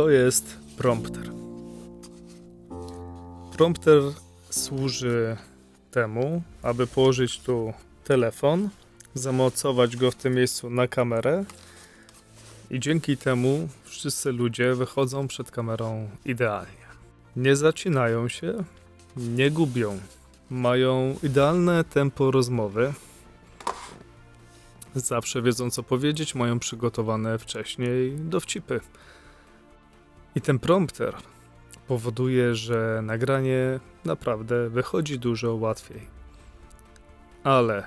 to jest prompter. Prompter służy temu, aby położyć tu telefon, zamocować go w tym miejscu na kamerę i dzięki temu wszyscy ludzie wychodzą przed kamerą idealnie. Nie zacinają się, nie gubią. Mają idealne tempo rozmowy. Zawsze wiedzą co powiedzieć, mają przygotowane wcześniej dowcipy. I ten prompter powoduje, że nagranie naprawdę wychodzi dużo łatwiej. Ale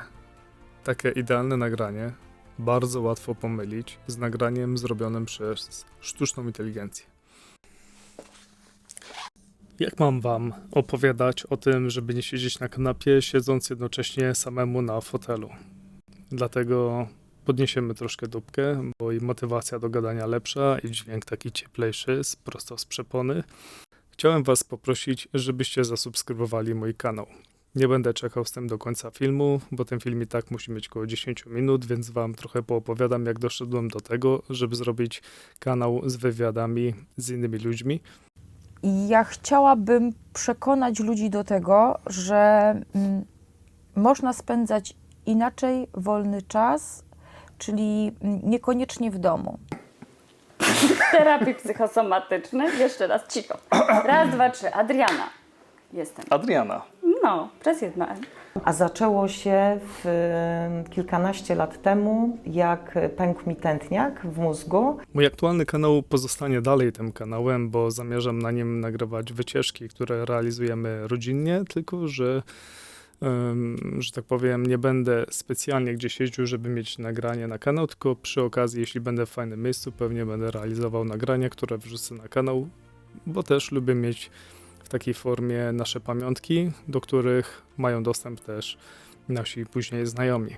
takie idealne nagranie bardzo łatwo pomylić z nagraniem zrobionym przez sztuczną inteligencję. Jak mam Wam opowiadać o tym, żeby nie siedzieć na kanapie, siedząc jednocześnie samemu na fotelu? Dlatego podniesiemy troszkę dupkę, bo i motywacja do gadania lepsza, i dźwięk taki cieplejszy, prosto z przepony. Chciałem Was poprosić, żebyście zasubskrybowali mój kanał. Nie będę czekał z tym do końca filmu, bo ten film i tak musi mieć około 10 minut, więc Wam trochę poopowiadam, jak doszedłem do tego, żeby zrobić kanał z wywiadami z innymi ludźmi. Ja chciałabym przekonać ludzi do tego, że mm, można spędzać inaczej wolny czas, czyli niekoniecznie w domu. Terapii psychosomatycznej. Jeszcze raz cicho. Raz, dwa, trzy. Adriana. Jestem. Adriana. No, przez jedno N. A zaczęło się w, kilkanaście lat temu, jak pękł mi tętniak w mózgu. Mój aktualny kanał pozostanie dalej tym kanałem, bo zamierzam na nim nagrywać wycieczki, które realizujemy rodzinnie, tylko że, że tak powiem, nie będę specjalnie gdzieś jeździł, żeby mieć nagranie na kanał, tylko przy okazji, jeśli będę w fajnym miejscu, pewnie będę realizował nagranie, które wrzucę na kanał, bo też lubię mieć w takiej formie nasze pamiątki, do których mają dostęp też nasi później znajomi.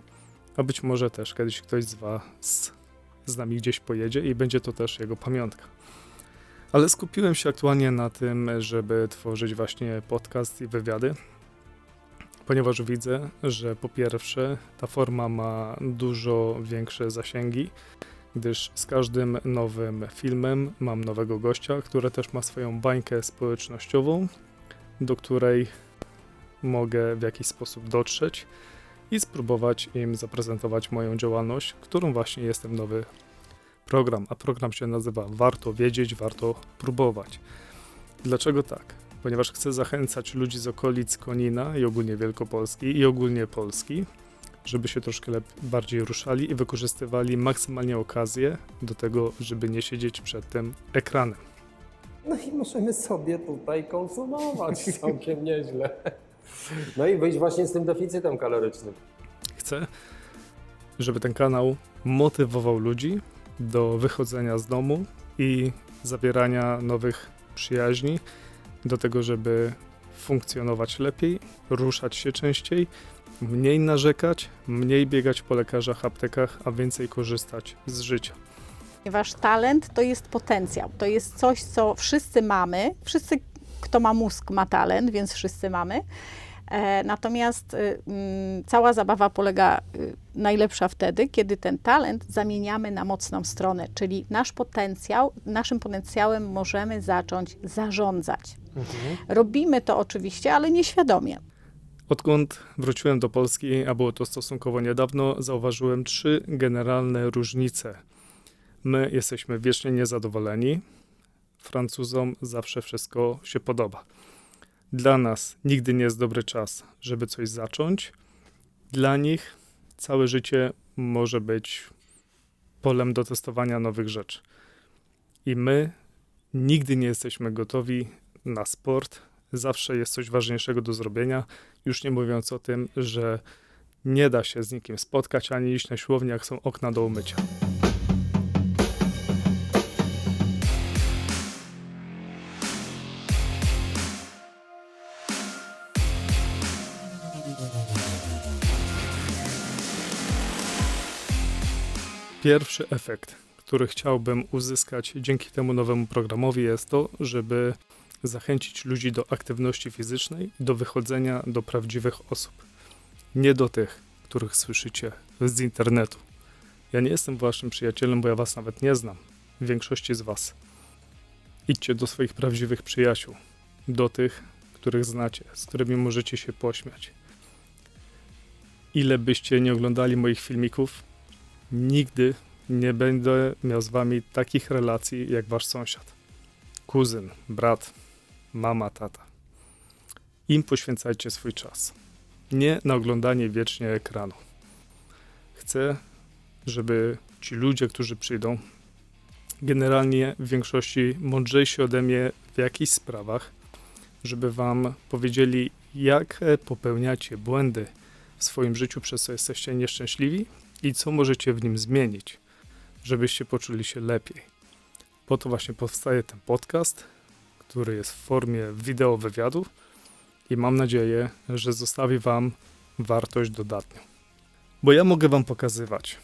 A być może też kiedyś ktoś z Was z nami gdzieś pojedzie i będzie to też jego pamiątka. Ale skupiłem się aktualnie na tym, żeby tworzyć właśnie podcast i wywiady, ponieważ widzę, że po pierwsze ta forma ma dużo większe zasięgi, gdyż z każdym nowym filmem mam nowego gościa, który też ma swoją bańkę społecznościową, do której mogę w jakiś sposób dotrzeć i spróbować im zaprezentować moją działalność, którą właśnie jestem nowy program, a program się nazywa Warto wiedzieć, warto próbować. Dlaczego tak? Ponieważ chcę zachęcać ludzi z okolic Konina i ogólnie Wielkopolski i ogólnie Polski, żeby się troszkę lep- bardziej ruszali i wykorzystywali maksymalnie okazję do tego, żeby nie siedzieć przed tym ekranem. No i możemy sobie tutaj konsumować całkiem nieźle. No i wyjść właśnie z tym deficytem kalorycznym. Chcę, żeby ten kanał motywował ludzi do wychodzenia z domu i zawierania nowych przyjaźni, do tego, żeby funkcjonować lepiej, ruszać się częściej, mniej narzekać, mniej biegać po lekarzach, aptekach, a więcej korzystać z życia. Ponieważ talent to jest potencjał, to jest coś, co wszyscy mamy. Wszyscy, kto ma mózg, ma talent, więc wszyscy mamy. E, natomiast y, mm, cała zabawa polega y, najlepsza wtedy, kiedy ten talent zamieniamy na mocną stronę, czyli nasz potencjał, naszym potencjałem możemy zacząć zarządzać. Robimy to oczywiście, ale nieświadomie. Odkąd wróciłem do Polski, a było to stosunkowo niedawno, zauważyłem trzy generalne różnice. My jesteśmy wiecznie niezadowoleni, Francuzom zawsze wszystko się podoba. Dla nas nigdy nie jest dobry czas, żeby coś zacząć. Dla nich całe życie może być polem do testowania nowych rzeczy. I my nigdy nie jesteśmy gotowi na sport. Zawsze jest coś ważniejszego do zrobienia. Już nie mówiąc o tym, że nie da się z nikim spotkać ani iść na siłownię, jak są okna do umycia. Pierwszy efekt, który chciałbym uzyskać dzięki temu nowemu programowi, jest to, żeby zachęcić ludzi do aktywności fizycznej, do wychodzenia do prawdziwych osób. Nie do tych, których słyszycie z internetu. Ja nie jestem waszym przyjacielem, bo ja was nawet nie znam. W większości z was. Idźcie do swoich prawdziwych przyjaciół, do tych, których znacie, z którymi możecie się pośmiać. Ile byście nie oglądali moich filmików, nigdy nie będę miał z wami takich relacji jak wasz sąsiad, kuzyn, brat, mama, tata. Im poświęcajcie swój czas. Nie na oglądanie wiecznie ekranu. Chcę, żeby ci ludzie, którzy przyjdą, generalnie w większości mądrzejsi ode mnie w jakichś sprawach, żeby wam powiedzieli, jak popełniacie błędy w swoim życiu, przez co jesteście nieszczęśliwi i co możecie w nim zmienić, żebyście poczuli się lepiej. Po to właśnie powstaje ten podcast, który jest w formie wideo wywiadu i mam nadzieję, że zostawi wam wartość dodatnią. Bo ja mogę wam pokazywać,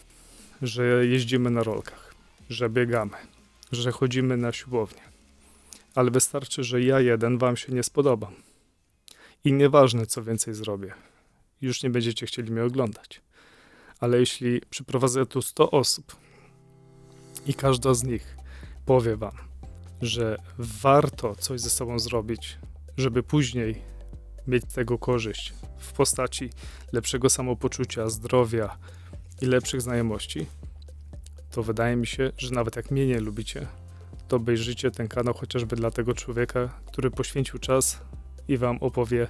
że jeździmy na rolkach, że biegamy, że chodzimy na siłownię. Ale wystarczy, że ja jeden wam się nie spodobam. I nieważne, co więcej zrobię, już nie będziecie chcieli mnie oglądać. Ale jeśli przyprowadzę tu 100 osób i każda z nich powie wam, że warto coś ze sobą zrobić, żeby później mieć z tego korzyść w postaci lepszego samopoczucia, zdrowia i lepszych znajomości, to wydaje mi się, że nawet jak mnie nie lubicie, to obejrzycie ten kanał chociażby dla tego człowieka, który poświęcił czas i wam opowie,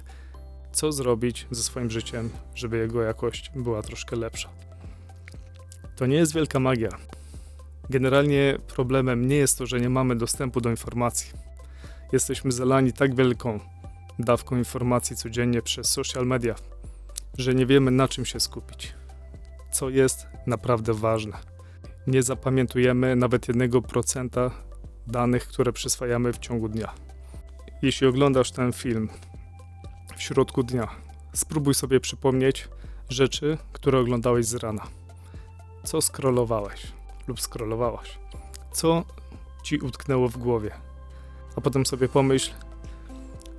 co zrobić ze swoim życiem, żeby jego jakość była troszkę lepsza. To nie jest wielka magia. Generalnie problemem nie jest to, że nie mamy dostępu do informacji. Jesteśmy zalani tak wielką dawką informacji codziennie przez social media, że nie wiemy na czym się skupić. Co jest naprawdę ważne. Nie zapamiętujemy nawet 1% danych, które przyswajamy w ciągu dnia. Jeśli oglądasz ten film w środku dnia, spróbuj sobie przypomnieć rzeczy, które oglądałeś z rana. Co scrollowałeś lub scrollowałaś? Co ci utknęło w głowie? A potem sobie pomyśl,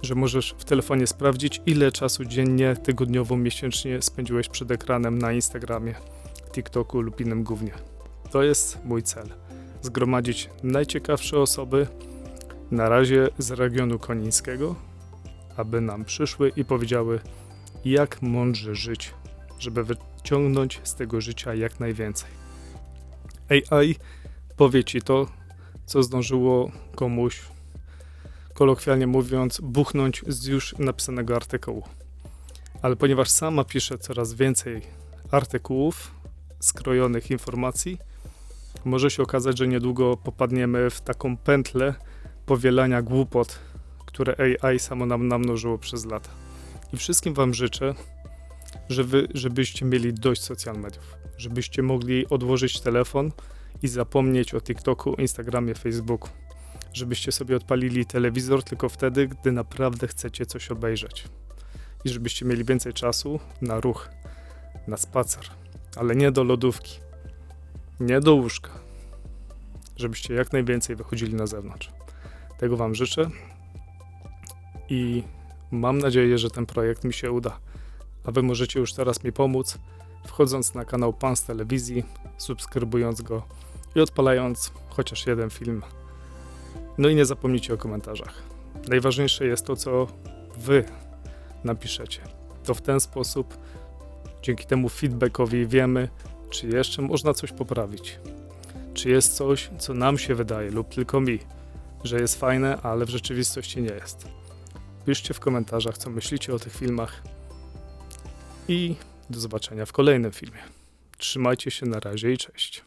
że możesz w telefonie sprawdzić, ile czasu dziennie, tygodniowo, miesięcznie spędziłeś przed ekranem na Instagramie, TikToku lub innym głównie. To jest mój cel. Zgromadzić najciekawsze osoby, na razie z regionu konińskiego, aby nam przyszły i powiedziały, jak mądrze żyć, żeby wyciągnąć z tego życia jak najwięcej. AI powie ci to, co zdążyło komuś, kolokwialnie mówiąc, buchnąć z już napisanego artykułu. Ale ponieważ sama piszę coraz więcej artykułów, skrojonych informacji, może się okazać, że niedługo popadniemy w taką pętlę powielania głupot, które AI samo nam namnożyło przez lata. I wszystkim Wam życzę, że wy, żebyście mieli dość social mediów, żebyście mogli odłożyć telefon i zapomnieć o TikToku, Instagramie, Facebooku. Żebyście sobie odpalili telewizor tylko wtedy, gdy naprawdę chcecie coś obejrzeć. I żebyście mieli więcej czasu na ruch, na spacer, ale nie do lodówki, nie do łóżka. Żebyście jak najwięcej wychodzili na zewnątrz. Tego Wam życzę i mam nadzieję, że ten projekt mi się uda. A Wy możecie już teraz mi pomóc, wchodząc na kanał Pan z Telewizji, subskrybując go i odpalając chociaż jeden film. No i nie zapomnijcie o komentarzach. Najważniejsze jest to, co Wy napiszecie. To w ten sposób, dzięki temu feedbackowi wiemy, czy jeszcze można coś poprawić. Czy jest coś, co nam się wydaje, lub tylko mi, że jest fajne, ale w rzeczywistości nie jest. Piszcie w komentarzach, co myślicie o tych filmach. I do zobaczenia w kolejnym filmie. Trzymajcie się na razie i cześć.